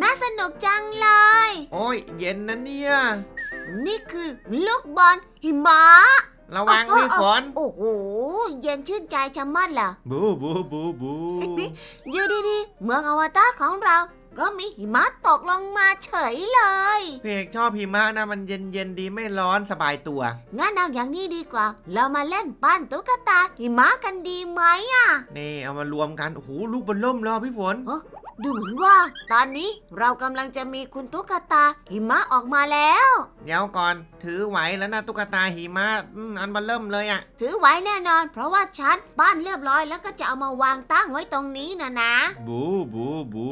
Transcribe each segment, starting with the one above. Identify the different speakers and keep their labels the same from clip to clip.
Speaker 1: น่าสนุกจังเลย
Speaker 2: โอ้ยเย็นนะเนี่ย
Speaker 1: นี่คือลูกบอลหิมะ
Speaker 2: ระวังพี่ฝน
Speaker 1: โอ้โห เย็นชื่นใจชะมัดเหรอ
Speaker 2: บูบูบูบู
Speaker 1: อยู่ดีๆเมืองอวตารของเราก็มีหิมะตกลงมาเฉยเลย
Speaker 2: พี่เอกชอบหิมะนะมันเย็นเย็นๆดีไม่ร้อนสบายตัว
Speaker 1: งั้นเอาอย่างนี้ดีกว่า เรามาเล่นปั้นตุ๊กตาหิมะกันดีไหมอะ
Speaker 2: นี่เอามารวมกัน โอ้โหลูกบอลล่มแล้วพี่ฝน
Speaker 1: ดูเหมือนว่า ตอนนี้เรากำลังจะมีคุณตุ๊กตาหิมะออกมาแล้ว
Speaker 2: เดี๋ยวก่อน ถือไหวแล้วนะตุ๊กตาหิมะอืมอันบอลเริ่มเลยอะ
Speaker 1: ถือไว้แน่นอน เพราะว่าฉันปั้นเรียบร้อยแล้วก็จะเอามาวางตั้งไว้ตรงนี้นะนะ
Speaker 2: บูบูบู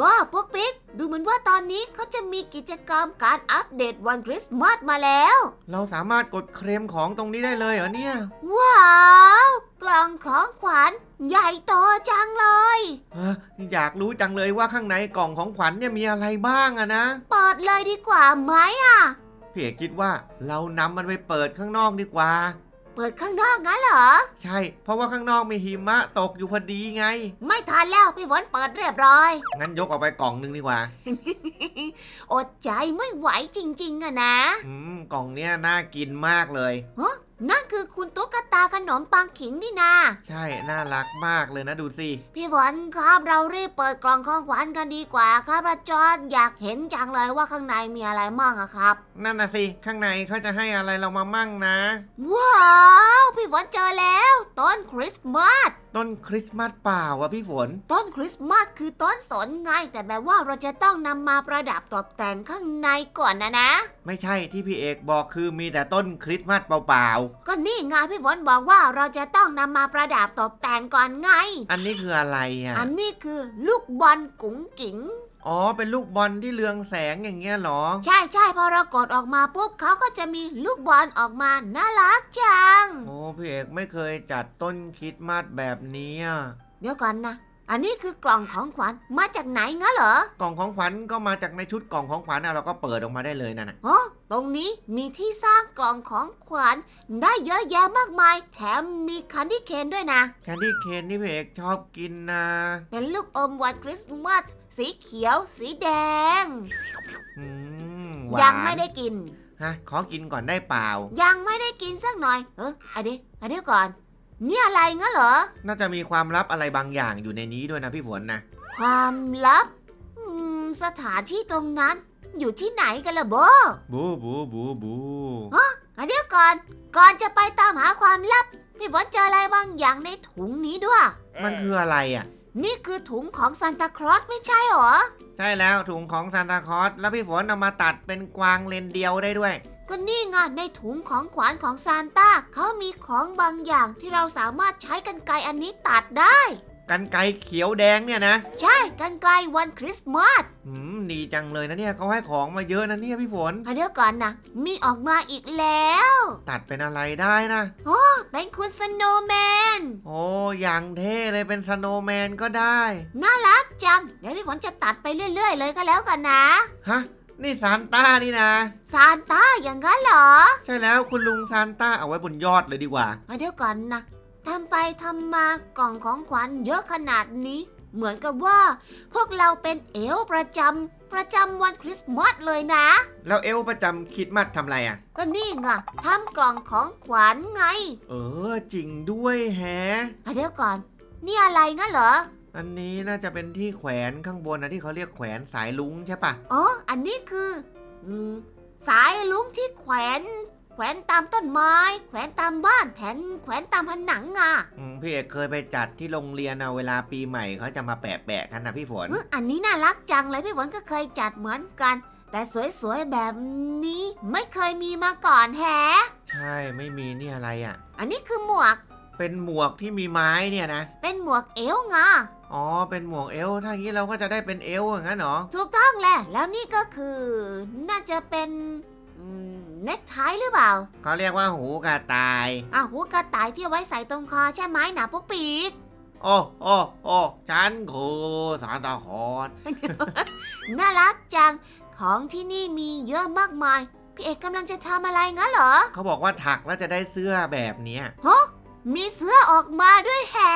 Speaker 1: บ้าพวกปิ๊กดูเหมือนว่าตอนนี้เขาจะมีกิจกรรมการอัปเดตวันคริสต์มาสมาแล้ว
Speaker 2: เราสามารถกดเคลมของตรงนี้ได้เลยเหรอเนี่ย
Speaker 1: ว้าว กล่องของขวัญใหญ่โตจังเลย
Speaker 2: เอ้ออยากรู้จังเลยว่าข้างในกล่องของขวัญเนี่ยมีอะไรบ้างอะนะ
Speaker 1: เปิดเลยดีกว่าไหมอะ
Speaker 2: พี่เอกคิดว่าเรานำมันไปเปิดข้างนอกดีกว่า
Speaker 1: เปิดข้างนอกงั้นเหรอ
Speaker 2: ใช่ เพราะว่าข้างนอกมีหิมะตกอยู่พอดีไง
Speaker 1: ไม่ทันแล้วพี่ฝนเปิดเรียบร้อย
Speaker 2: งั้นยกออกไปกล่องหนึงดีกว่า
Speaker 1: อดใจไม่ไหวจริงๆอะนะ
Speaker 2: อืมกล่องเนี้ยน่ากินมากเลย
Speaker 1: นั่นคือคุณตุ๊กตาขนมปังขิงนี่นา
Speaker 2: ใช่ น่ารักมากเลยนะดูสิ
Speaker 1: พี่ฝนครับเรารีบเปิดกล่องของขวัญกันดีกว่าครับอาจารย์อยากเห็นจังเลยว่าข้างในมีอะไรมั่งอะครับ
Speaker 2: นั่นน่ะสิ ข้างในเขาจะให้อะไรเรามามั่งนะ
Speaker 1: ว้าว พี่ฝนเจอแล้ว ต้นคริสต์มาส
Speaker 2: ต้นคริสต์มาสเปล่าวะพี่ฝน
Speaker 1: ต้นคริสต์มาสคือต้นสนไงแต่แบบว่าเราจะต้องนำมาประดับตกแต่งข้างในก่อนนะนะ
Speaker 2: ไม่ใช่ที่พี่เอกบอกคือมีแต่ต้นคริสต์มาสเปล่า
Speaker 1: ก็นี่ไงพี่ฝนบอกว่าเราจะต้องนำมาประดับตกแต่งก่อนไง
Speaker 2: ๆ อันนี้คืออะไรอะ
Speaker 1: อันนี้คือลูกบอลกุ๋งกิ๋ง
Speaker 2: อ๋อ เป็นลูกบอลที่เรืองแสงอย่างเงี้ยเหรอ
Speaker 1: ใช่ใช่พอเรากดออกมาปุ๊บเขาก็จะมีลูกบอลออกมาน่ารักจัง
Speaker 2: โอ้พี่เอกไม่เคยจัดต้นคริสต์มาสแบบนี้อะ
Speaker 1: เดี๋ยวก่อนนะ อันนี้คือกล่องของขวัญมาจากไหนงั้นเหรอก
Speaker 2: ล่องของขวัญก็มาจากในชุดกล่องของขวัญอะเราก็เปิดออกมาได้เลยนั่นน่ะ
Speaker 1: โอ้ตรงนี้มีที่สร้างกล่องของขวัญได้เยอะแยะมากมาย แถมมีคันดี้เคนด้วยนะ
Speaker 2: แคนดี้เคนที่พี่เอกชอบกินนะ
Speaker 1: เป็นลูกอมวันคริสต์มาส สีเขียว สีแดง
Speaker 2: อืมหวาน
Speaker 1: ยังไม่ได้กิน
Speaker 2: ฮะขอกินก่อนได้เปล่า
Speaker 1: ยังไม่ได้กินสักหน่อย เอออันนี้อันนี้ก่อนนี่อะไรงั้นเหรอ
Speaker 2: น่าจะมีความลับอะไรบางอย่างอยู่ในนี้ด้วยนะพี่ฝนนะ
Speaker 1: ความลับอืมสถานที่ตรงนั้น อยู่ที่ไหนกันล่ะโบ
Speaker 2: บูบูบูบู
Speaker 1: อันเดี๋ยวก่อน ก่อนจะไปตามหาความลับ พี่ฝนเจออะไรบางอย่างในถุงนี้ด้วย
Speaker 2: มันคืออะไรอะ
Speaker 1: นี่คือถุงของซานตาคลอสไม่ใช่เหรอ
Speaker 2: ใช่แล้วถุงของซานตาคลอสแล้วพี่ฝนเอามาตัดเป็นกวางเลนเดียวได้ด้วย
Speaker 1: ก็นี่ไงในถุงของขวัญของซานต้าเขามีของบางอย่างที่เราสามารถใช้กันไกรอันนี้ตัดได้
Speaker 2: กันไกรเขียวแดงเนี่ยนะ
Speaker 1: ใช่กันไกลวันคริสต์มาส
Speaker 2: อืม ดีจังเลยนะเนี่ยเขาให้ของมาเยอะนะเนี่ยพี่ฝน
Speaker 1: อันเดี๋ยวก่อนนะมีออกมาอีกแล้ว
Speaker 2: ตัดเป็นอะไรได้นะ
Speaker 1: เป็นคุณสโนว์แมน
Speaker 2: โอ้อย่างเท่เลยเป็นสโนว์แมนก็ได้
Speaker 1: น่ารักจัง เดี๋ยวพี่ฝนจะตัดไปเรื่อย ๆ เลยก็แล้วกันนะ
Speaker 2: ฮะ นี่ซานต้านี่นะ
Speaker 1: ซานต้าอย่างนั้นเหรอ
Speaker 2: ใช่แล้วคุณลุงซานต้าเอาไว้บนยอดเลยดีกว่า
Speaker 1: อันเดี๋ยวก่อนนะทำไปทำมากล่องของขวัญเยอะขนาดนี้ เหมือนกับว่า พวกเราเป็นเอลฟ์ประจำประจำวันคริสต์มาสเลยนะ
Speaker 2: แล้วเอลประจำคริดมัดทำอะไรอะ
Speaker 1: ก็นี่ไงทำกล่องของขวัญไง
Speaker 2: เออจริงด้วยแฮะ
Speaker 1: อะเดี๋ยวก่อน นี่อะไรงั้นเหรอ
Speaker 2: อันนี้น่าจะเป็นที่แขวนข้างบนนะที่เขาเรียกแขวนสายลุงใช่ปะ
Speaker 1: อ๋อ อันนี้คืออืมสายลุ้งที่แขวน แขวนตามต้นไม้ แขวนตามบ้านแผ่นแขวนตามผนังอะ
Speaker 2: อืมพี่เอกเคยไปจัดที่โรงเรียนนะเวลาปีใหม่เขาจะมาแปะแปะๆกันนะพี่ฝน
Speaker 1: เอออันนี้น่ารักจังเลยพี่ฝนก็เคยจัดเหมือนกัน แต่สวยๆแบบนี้ไม่เคยมีมาก่อนแฮะ
Speaker 2: ใช่ไม่มีนี่อะไรอะ
Speaker 1: อันนี้คือหมวก
Speaker 2: เป็นหมวกที่มีไม้เนี่ยนะ
Speaker 1: เป็นหมวกเอวไง
Speaker 2: อ๋อ เป็นหมวกเอลถ้างี้เราก็จะได้เป็นเอลอย่างนั้นเหรอ
Speaker 1: ถูกต้องแหละ แล้วนี่ก็คือ น่าจะเป็นอืม เน็กไทหรือเปล่า
Speaker 2: เขาเรียกว่าหูกระต่าย
Speaker 1: อะหูกระต่ายที่เอาไว้ใส่ตรงคอใช่ไหมหนาพวกปีก
Speaker 2: โอ้โอ้โอ้ฉันคือสารตาคอน
Speaker 1: น่ารักจัง ของที่นี่มีเยอะมากมาย พี่เอกกำลังจะทำอะไรงั้นเหรอ
Speaker 2: เขาบอกว่าถักแล้วจะได้เสื้อแบบเนี้ย
Speaker 1: มีเสื้อออกมาด้วยแฮะ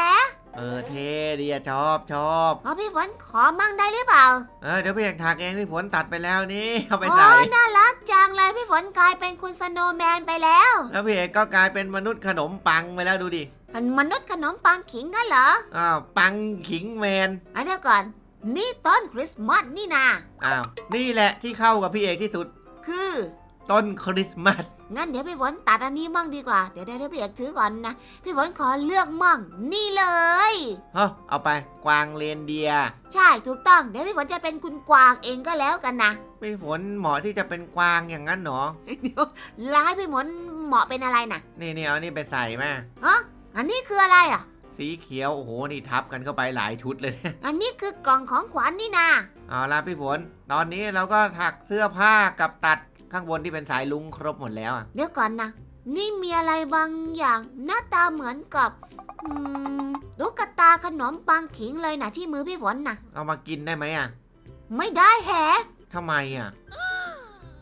Speaker 2: เออเท่ดีอะชอบชอบ
Speaker 1: อ๋อพี่ฝนขอมั่งได้หรือเปล่า
Speaker 2: เออเดี๋ยวพี่เอกถักเองพี่ฝนตัดไปแล้วนี่เอาไป
Speaker 1: โอ้
Speaker 2: ใส่
Speaker 1: น่ารักจัง เลยพี่ฝนกลายเป็นคุณสโนว์แมนไปแล้ว
Speaker 2: แล้วพี่เอกก็กลายเป็นมนุษย์ขนมปังไปแล้วดูดิ
Speaker 1: เป็นมนุษย์ขนมปังขิงกันเหรอ
Speaker 2: อ้าวปังขิงแมน
Speaker 1: อันเดียวก่อน นี่ต้นคริสต์มาสนี่นา
Speaker 2: อ้าวนี่แหละที่เข้ากับพี่เอกที่สุด
Speaker 1: คือ
Speaker 2: ต้นคริสต์มาส
Speaker 1: งั้นเดี๋ยวพี่ฝนตัดอันนี้มั่งดีกว่า เดี๋ยวเดี๋ยวเดี๋ยวพี่เอกถือก่อนนะ พี่ฝนขอเลือกมั่ง นี่เลย
Speaker 2: เฮ้อเอาไปกวางเรนเดียร์
Speaker 1: ใช่ถูกต้อง เดี๋ยวพี่ฝนจะเป็นคุณกวางเองก็แล้วกันนะ
Speaker 2: พี่ฝนเหมาะที่จะเป็นกวางอย่างนั้นเหรอ
Speaker 1: เดี๋ยวร้ายพี่ฝนเหมาะเป็นอะไรนะ
Speaker 2: นี่นี่เอานี่ไปใส่มา
Speaker 1: อันนี้คืออะไรอะ
Speaker 2: สีเขียวโอ้โหนี่ทับกันเข้าไปหลายชุดเลยเนี่ย
Speaker 1: อันนี้คือกล่องของขวัญนี่นา
Speaker 2: เอาละพี่ฝน ตอนนี้เราก็ถักเสื้อผ้ากับตัด ข้างบนที่เป็นสายลุงครบหมดแล้วอะ
Speaker 1: เดี๋ยวก่อนนะ นี่มีอะไรบางอย่าง หน้าตาเหมือนกับอืมตุ๊กตาขนมปังขิงเลยนะที่มือพี่ฝนนะ
Speaker 2: เอามากินได้ไหมอะ
Speaker 1: ไม่ได้แฮะ
Speaker 2: ทำไมอะ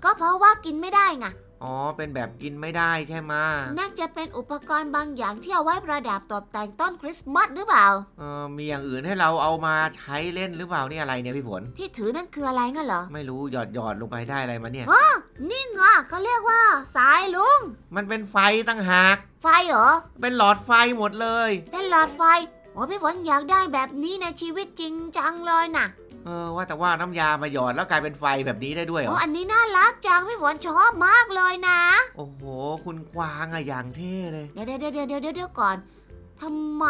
Speaker 1: ก็เพราะว่ากินไม่ได้ไง
Speaker 2: อ๋อ เป็นแบบกินไม่ได้ใช่ไหมะ
Speaker 1: น่าจะเป็นอุปกรณ์บางอย่างที่เอาไว้ประดับตกแต่งต้นคริสต์มาสหรือเปล่า
Speaker 2: เออมีอย่างอื่นให้เราเอามาใช้เล่นหรือเปล่านี่อะไรเนี่ยพี่ฝน
Speaker 1: ที่ถือนั่นคืออะไรงั้นเหรอ
Speaker 2: ไม่รู้หยอดหยอดลงไปได้อะไรมาเนี่ย
Speaker 1: นี่ไงเขาเรียกว่า สายลุง
Speaker 2: มันเป็นไฟตั้งหาก
Speaker 1: ไฟเหรอ
Speaker 2: เป็นหลอดไฟหมดเลย
Speaker 1: เป็นหลอดไฟ โอ้พี่ฝนอยากได้แบบนี้ในชีวิตจริงจังเลยนะ
Speaker 2: เออว่าแต่ว่าน้ำยามาหยอดแล้วกลายเป็นไฟแบบนี้ได้ด้วยเหร
Speaker 1: โอ้
Speaker 2: อ
Speaker 1: อันนี้น่ารักจังพี่ฝนชอบมากเลยนะ
Speaker 2: โอ้โห คุณกวางอะอย่างเท่เลย
Speaker 1: เดี๋ยวเดี๋ยวเดี๋ยวเดี๋ยวเดี๋ยวเดี๋ยวก่อนทำไม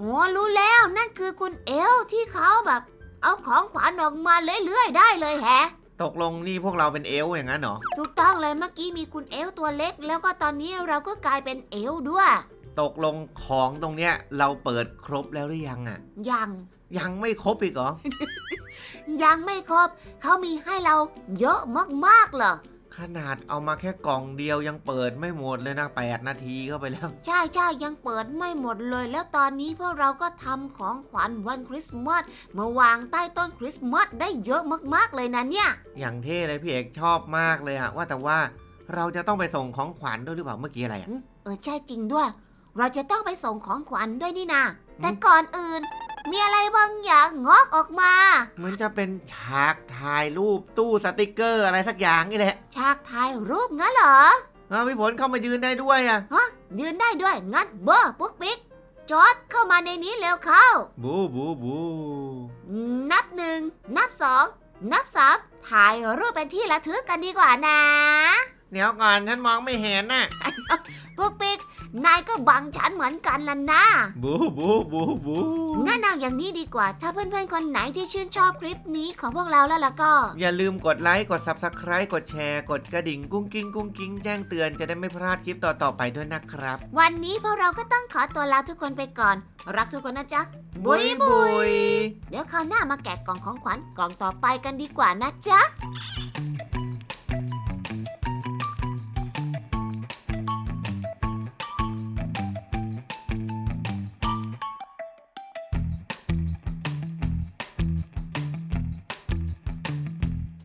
Speaker 1: อ๋อรู้แล้วนั่นคือคุณเอลที่เขาแบบ เอาของขวัญออกมาเรื่อยๆได้เลยแฮะ
Speaker 2: ตกลงนี่พวกเราเป็นเอลฟ์อย่างนั้นเหรอ
Speaker 1: ถูกต้องเลยเมื่อกี้มีคุณเอลตัวเล็ก แล้วก็ตอนนี้เราก็กลายเป็นเอลด้วย
Speaker 2: ตกลงของตรงเนี้ยเราเปิดครบแล้วหรือยังอะ
Speaker 1: ยัง
Speaker 2: ยังไม่ครบอีกเหรอ
Speaker 1: ยังไม่ครบเขามีให้เราเยอะมากๆเลย
Speaker 2: ขนาดเอามาแค่กล่องเดียวยังเปิดไม่หมดเลยนะแปดนาทีเข้าไปแล้ว
Speaker 1: ใช่ใช่ยังเปิดไม่หมดเลย แล้วตอนนี้พวกเราก็ทำของขวัญวันคริสต์มาสมาวางใต้ต้นคริสต์มาสได้เยอะมากๆเลยนะเนี่ย
Speaker 2: อย่างเท่เลยพี่เอกชอบมากเลยอะว่าแต่ว่าเราจะต้องไปส่งของขวัญด้วยหรือเปล่าเมื่อกี้อะไรอะ
Speaker 1: เออใช่จริงด้วย เราจะต้องไปส่งของขวัญด้วยนี่นาแต่ก่อนอื่น มีอะไรบางอย่างงอกออกมา
Speaker 2: เหมือนจะเป็นฉากถ่ายรูปตู้สติกเกอร์อะไรสักอย่างนี่แหละ
Speaker 1: ฉากถ่ายรูปงั้นเหรอ
Speaker 2: เออพี่ฝนเข้ามายืนได้ด้วยอะ
Speaker 1: ยืนได้ด้วยงั้นเบอร์ปุ๊กปิ๊กจอดเข้ามาในนี้เร็วเข้า
Speaker 2: บูบูบู
Speaker 1: นับหนึ่งนับสองนับสามถ่ายรูปเป็นที่ระทึกกันดีกว่านะ
Speaker 2: เดี๋ยวก่อนฉันมองไม่เห็นน่ะ
Speaker 1: ปุ๊กปิ๊กนายก็บังฉันเหมือนกันล่ะนะ
Speaker 2: บูบูบูบู
Speaker 1: งั้นเอาอย่างนี้ดีกว่า ถ้าเพื่อนๆคนไหนที่ชื่นชอบคลิปนี้ของพวกเราแล้วล่ะก็
Speaker 2: อย่าลืมกดไลค์ กด Subscribe กดแชร์ กดกระดิ่งกุ้งกิ้งกุ้งกิ้งแจ้งเตือนจะได้ไม่พลาดคลิปต่อๆไปด้วยนะครับ
Speaker 1: วันนี้พวกเราก็ต้องขอตัวลาทุกคนไปก่อน รักทุกคนนะจ๊ะบุยบุ
Speaker 2: ย
Speaker 1: เดี๋ยวคราวหน้ามาแกะกล่องของขวัญกล่องต่อไปกันดีกว่านะจ๊ะ